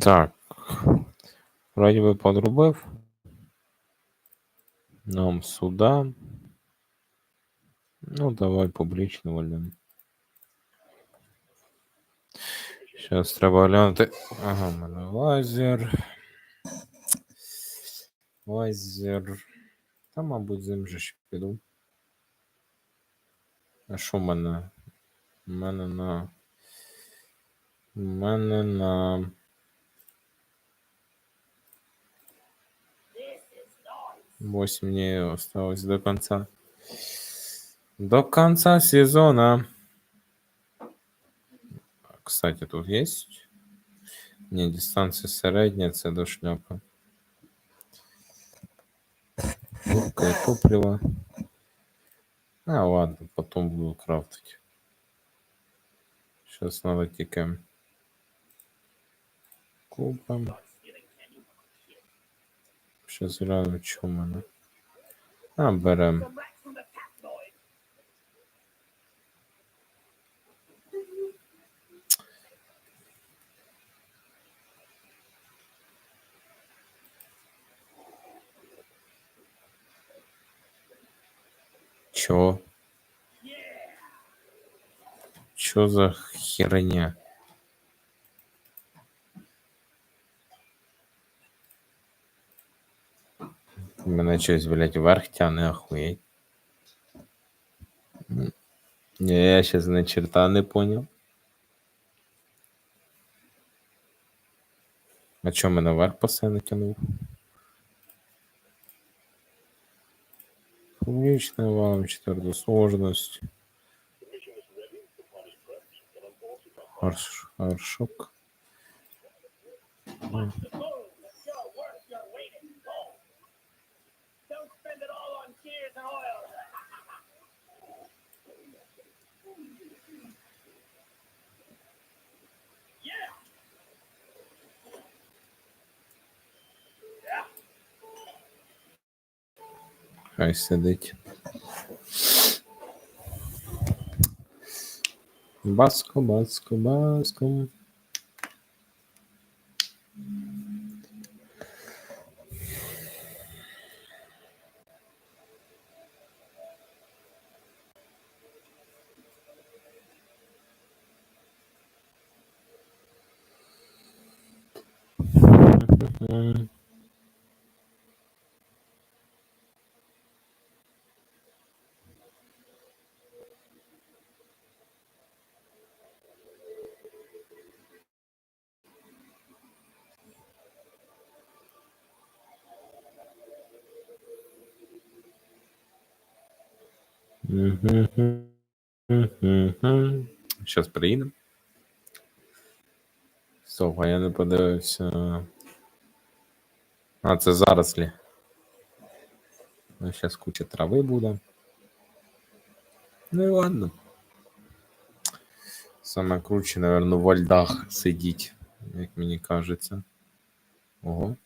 Так. Вроді би подрубив. Нам сюда. Ну, давай публічно вальнемо. Зараз треба глянути. Ага, в мене лазер. Лазер. Та, мабуть, з ним же ще піду. А що в мене? У мене на. У мене на. Восемь дней осталось до конца. До конца сезона. Кстати, тут есть? Не, дистанция середня, це до шляпи. Легкое топливо. А, ладно, потом буду крафтить. Сейчас надо тільки купим. Сейчас гляну, що в мене. А, берем. Чё? Чё за херня? Мене щось, блядь, вверх тяне, охуєть. М. Я щас на черта не понял. А чё мене вверх постійно тянув? Публічний валом, четверту сложность. Арш. М. Хай сидить. Баско, баско, баско. Сейчас приїдемо. Стоп, а я не подивився. А, це зарослі. Ну, зараз куча трави буде. Ну і ладно. Саме круче, наверное, во льдах сидіть, як мені кажеться. Ого.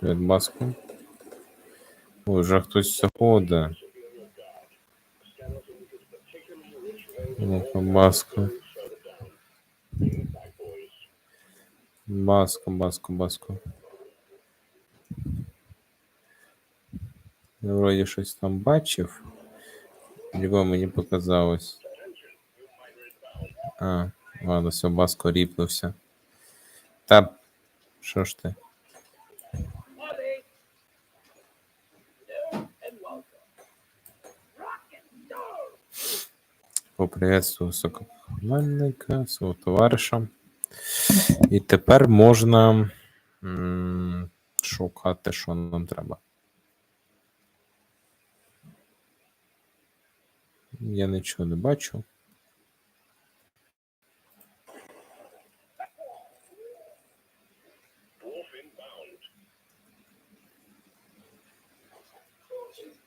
Привіт, баску. Ой, вже хтось заходить. Ну-ка, баску. Баску, баску, баску. Я вроді щось там бачив. Його мені показалось. А, ладно, все, баско ріпнувся. Та, що ж ти? Поприветствую висококомандника, свого товариша. І тепер можна м, шукати, що нам треба. Я нічого не бачу.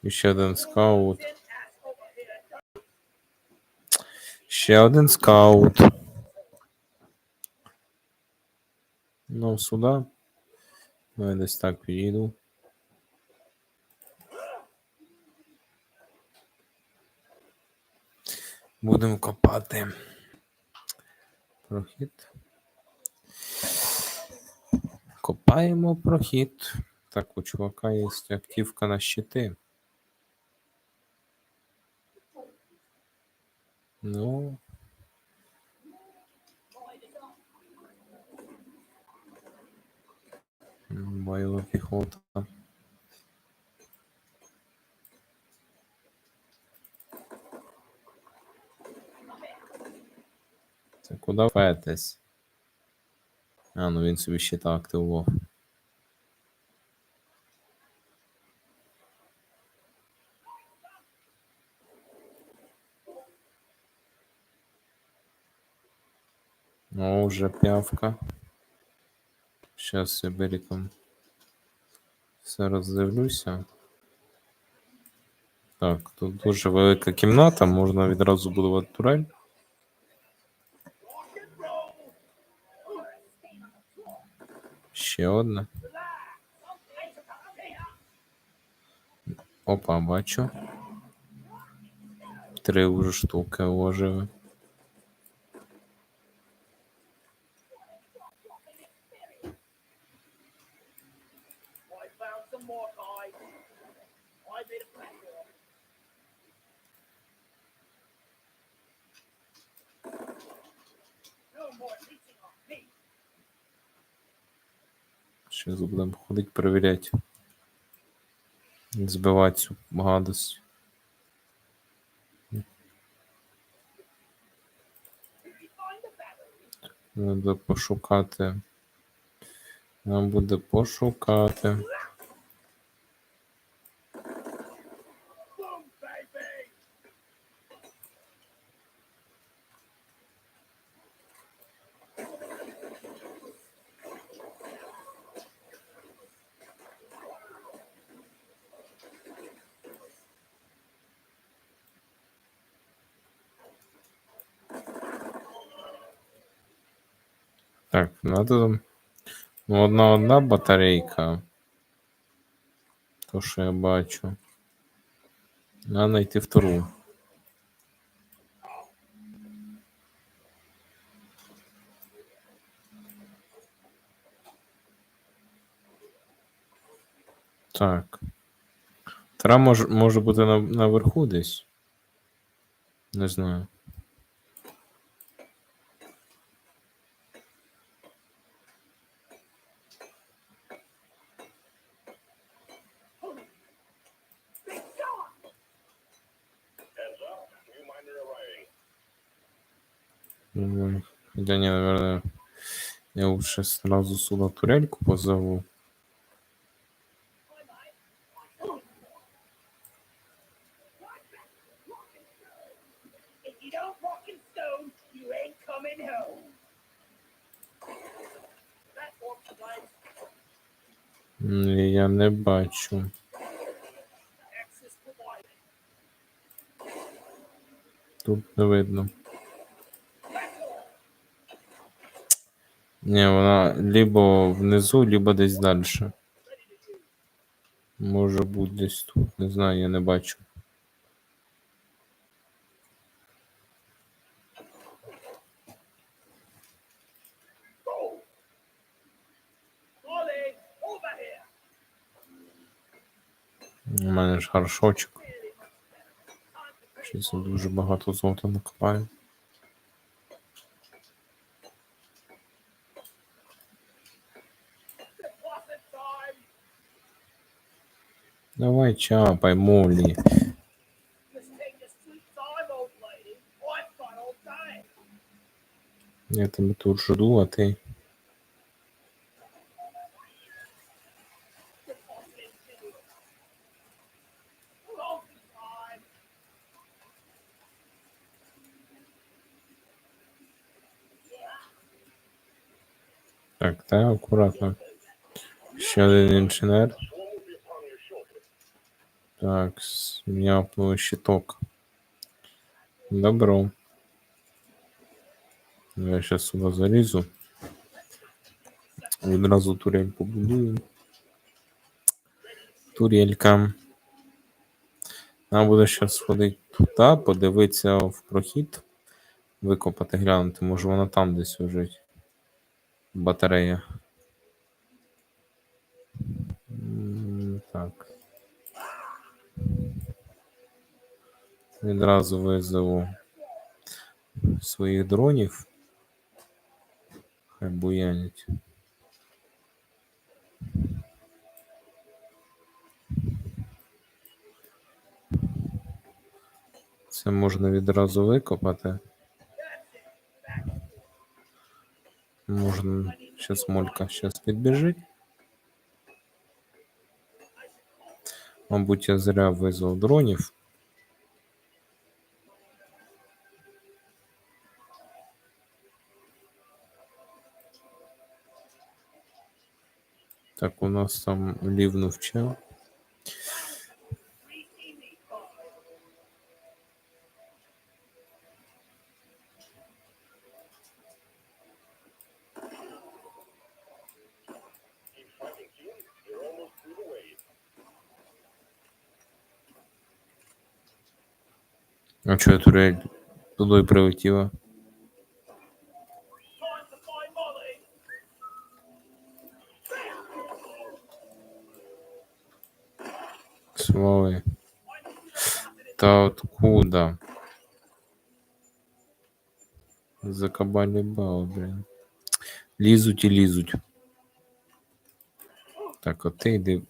Ще один скаут. Ще один скаут. Ну, сюди. Ну, я десь так підійду. Будемо копати. Прохід. Копаємо прохід. Так, у чувака є активка на щити. Ну. М, Бойова піхота. Це куди петесь? А, ну він собі щита активував. О, вже п'явка. Щас я беріком все роздивлюся. Так, тут дуже велика кімната, можна відразу будувати турель. Ще одна. Опа, бачу. Три вже штуки вложили. Сейчас будемо ходити перевіряти. Збивати цю гадость. Треба пошукати. Нам буде пошукати. Так, надо. Ну, одна одна батарейка. То, що я бачу. Надо знайти втору. Так. Втора може, може бути на, наверху десь. Не знаю. Я лучше сразу сюда турельку позову. Я не бачу. Тут не видно. Ні, вона либо внизу, либо десь далі. Може бути десь тут. Не знаю, я не бачу. У мене ж гаршочок. Щось дуже багато золота накопаю. Ой, чё, пойму ли. Я там тут жду, а ты... Так, так, аккуратно. Еще один инженер. Так, зняпнули щиток. Добро. Я зараз сюди залізу. Відразу турель побудую. Турелька. Нам буде зараз сходити туди, подивитися в прохід. викопати, глянути, може вона там десь лежить. Батарея. М, Так. Відразу визову своїх дронів. Хай буянять. Це можна відразу викопати. Можна. Щас молька щас підбіжить. Мабуть, я зря визвав дронів. Так, у нас там ливнув чел. А что, это реально туда и прилетело? Откуда? Закабалібал, блін. Лізуть і лізуть. Так, от ти йди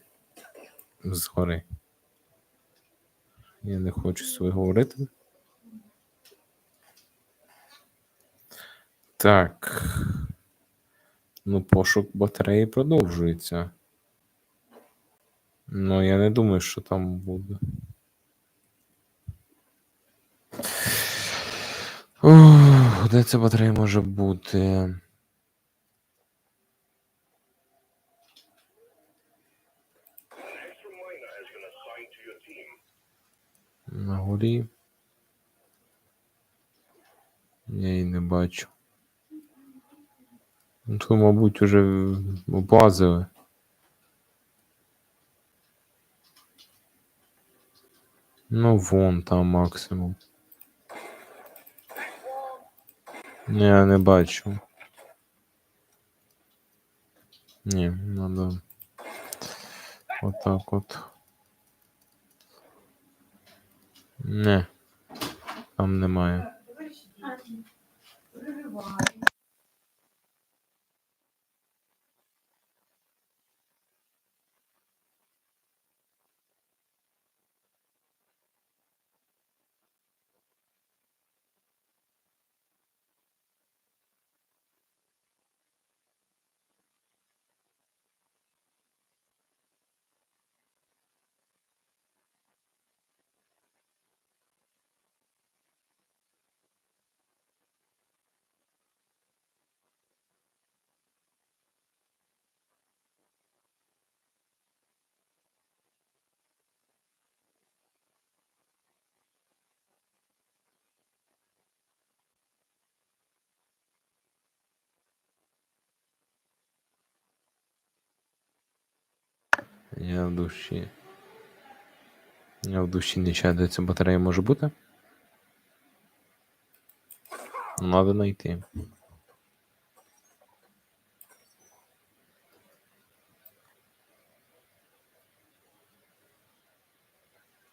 згори. Я не хочу тобою говорити. Так. Ну, пошук батареї продовжується. Ну, я не думаю, що там буде. Ух, де ця батарея може бути? На горі. Я її не бачу. Ну, то, мабуть, уже облазили. Ну, вон там максимум. Я не бачу. Ні, надо. Отак от. Не. Там немає. Я в душі. Я в душі не ця батарея може бути. Надо знайти.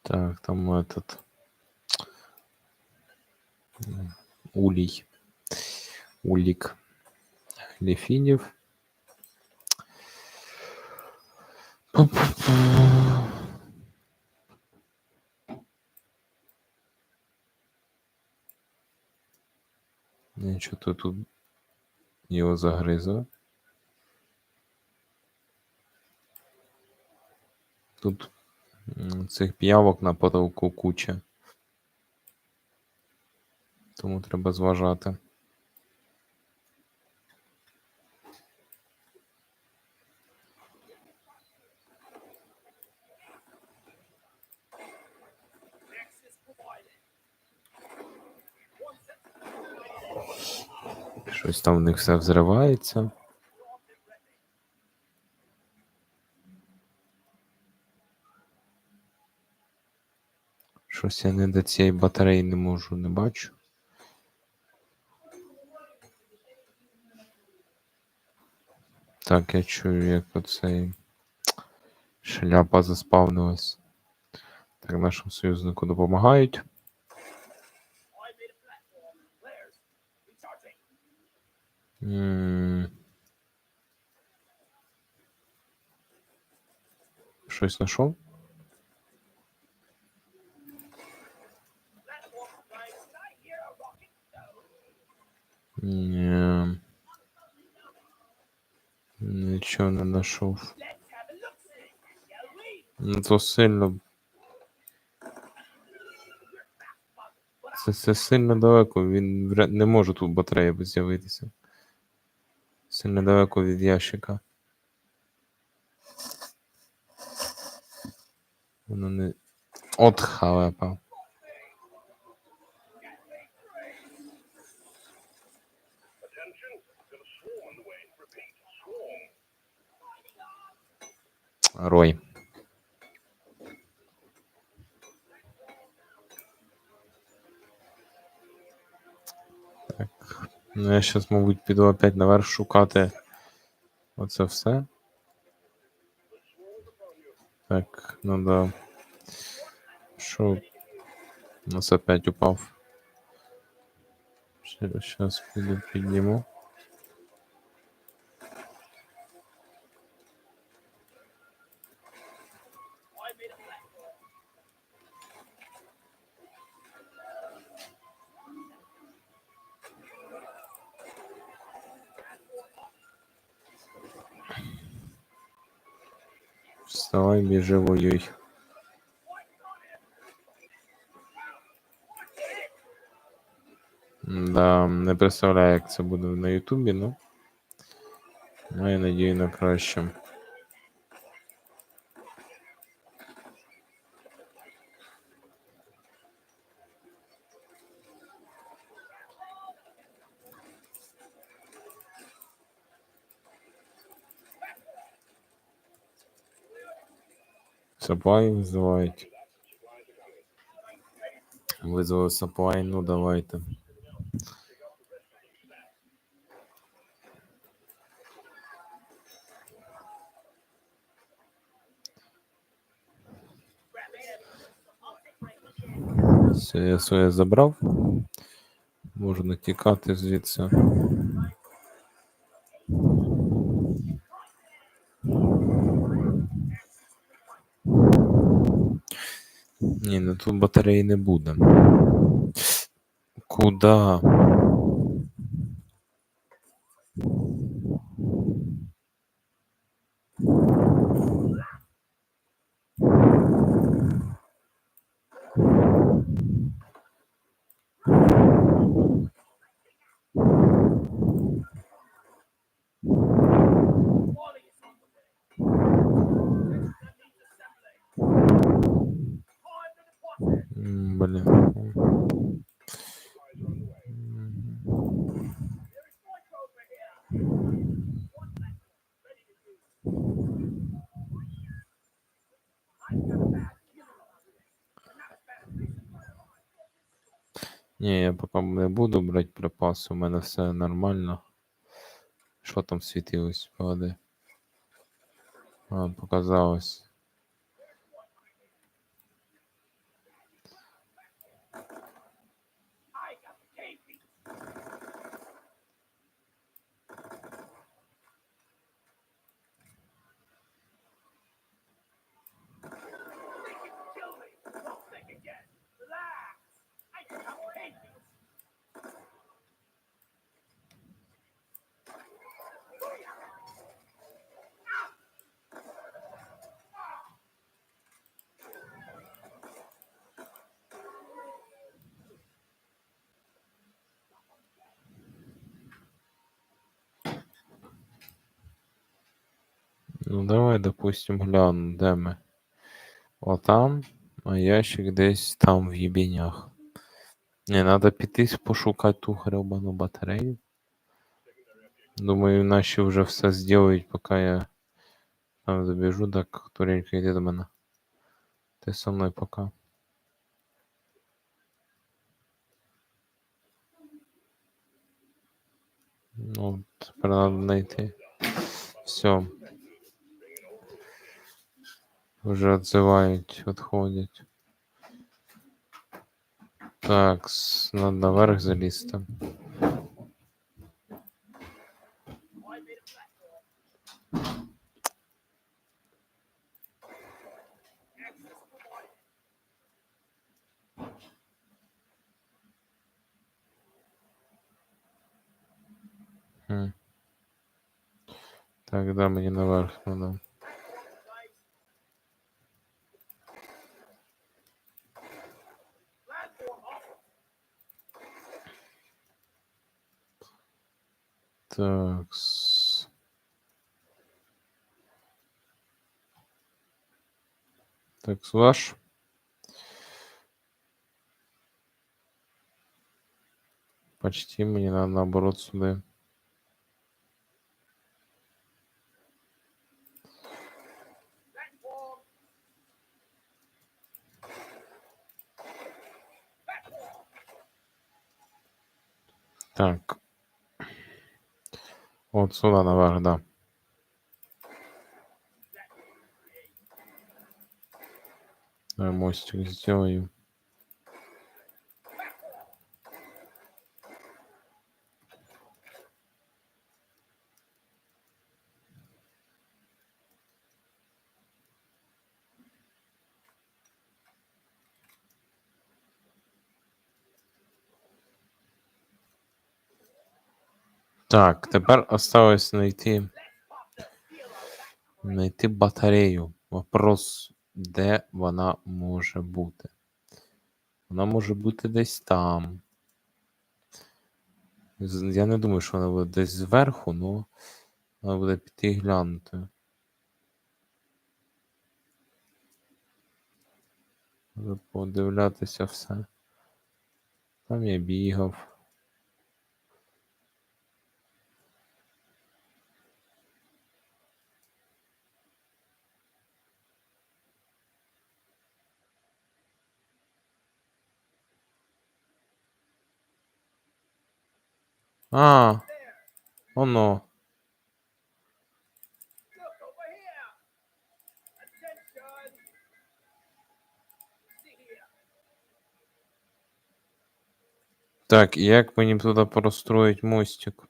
Так, там этот улей. Улик. Лефинев. Нічого то тут його загризло. Тут цих п'явок на потолку куча. Тому треба зважати. Щось там в них все взривається. Щось я не до цієї батареї не можу, не бачу. Так, я чую, як оцей шляпа заспавнилась. Так, нашому союзнику допомагають. Щось знайшов? Ні. Нічого не знайшов. Ну, то сильно. Це, це сильно далеко. Він не може тут батарея з'явитися. Сильно недалеко від ящика. Воно не. От халепа. Attention. Ну, я зараз, мабуть, піду опять наверх шукати оце все. Так, ну да. Що? Нас опять упав. Зараз піду підніму. Біжи, воюй. Да, не представляю, як це буде на Ютубі, ну. Маю надію на краще. Саплай визивають. Визвали саплай, ну давайте. Все, я своє забрав. Можна тікати звідси. Ні, ну батареї не буде. Куда? Поки не буду брати припаси, у мене все нормально. Що там світилось? Погоди. Показалось. Давай, допустим, гляну, де ми. Отам, а ящик десь там в їбінях. Не, треба піти пошукати ту гребану батарею. Думаю, наші вже все зроблять, поки я там забіжу, так Туренька йди до мене. Ти со мною пока. Ну, тепер треба знайти. Все. Уже отзывають, відходять. Так, с- надо наверх залізти. Хм. Так, да, мені наверх надо. Так. с- Так, ваш. Почти мені надо наоборот сюди. Так. Вот сюда наверх, да. Мостик сделаю. Так, тепер осталось знайти. Знайти батарею. Вопрос, де вона може бути? Вона може бути десь там. Я не думаю, що вона буде десь зверху, але вона буде піти глянути. Подивлятися все. Там я бігав. А, оно. Look over here. Attention. See here. Так, і як мені туди простроїть мостик?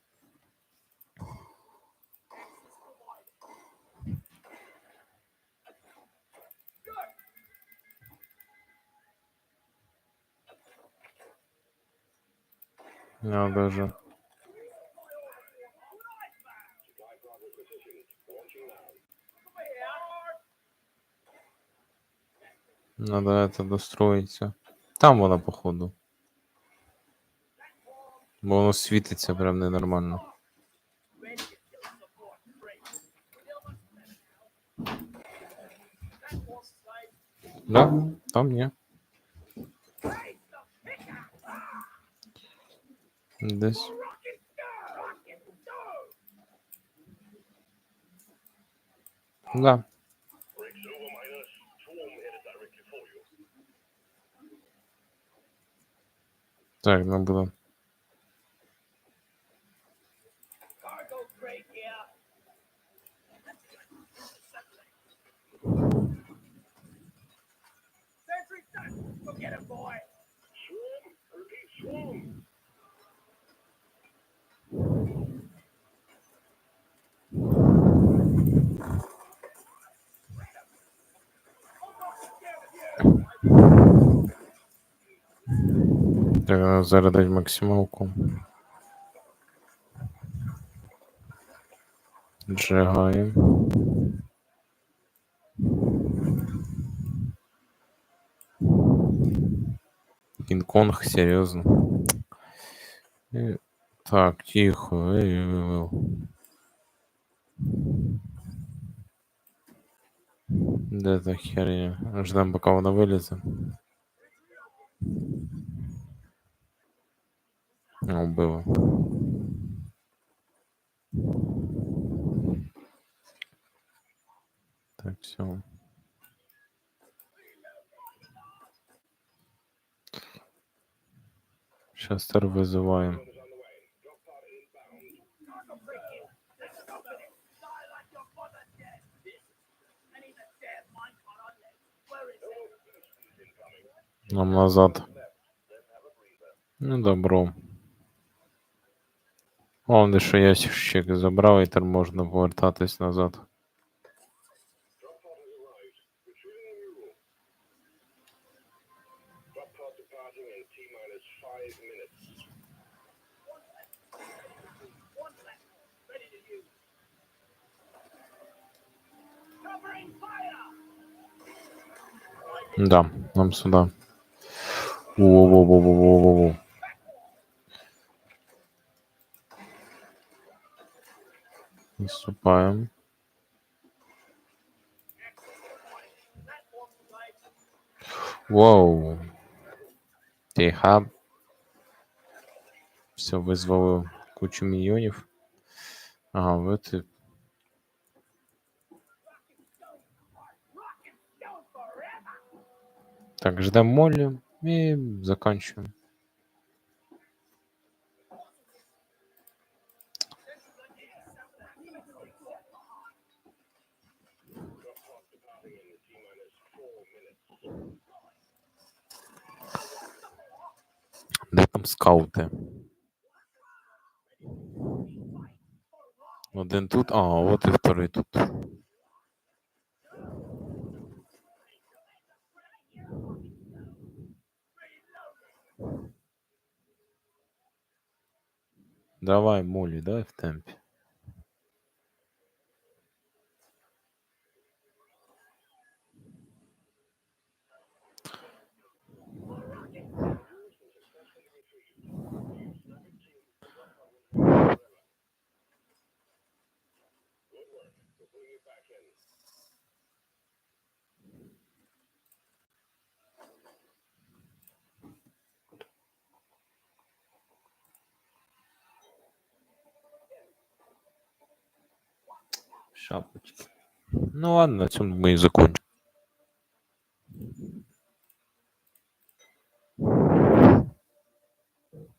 Надо же. Надо это достроиться. Там вона, походу. Бо воно світиться прям ненормально. Да? Там ні. Десь. Да. Так, ну буде. Cargo crate надо зараз дати максималку. Джигаємо. Кінг-Конг, серйозно. Е, Так, тихо. Ей, ей, ей, ей. Де та херня? Ждем, поки вона вилізе. Ну было. Так, все. Сейчас стар вызываем. Нам назад. Ну, добро. Головне, що ящик забрав, і тепер можна повертатись назад. Drop pod has arrived. Наступаємо. That one's like Воу. Тихо. Все, визвали кучу міньйонів. Ага, ви ти. rock and stone forever! Так, ждемо Моллі і заканчуємо. Де там скаути? Один тут, а, от і вторий тут. Давай, Молі, давай в темпі. Ну ладно, на цьому ми і закончимо.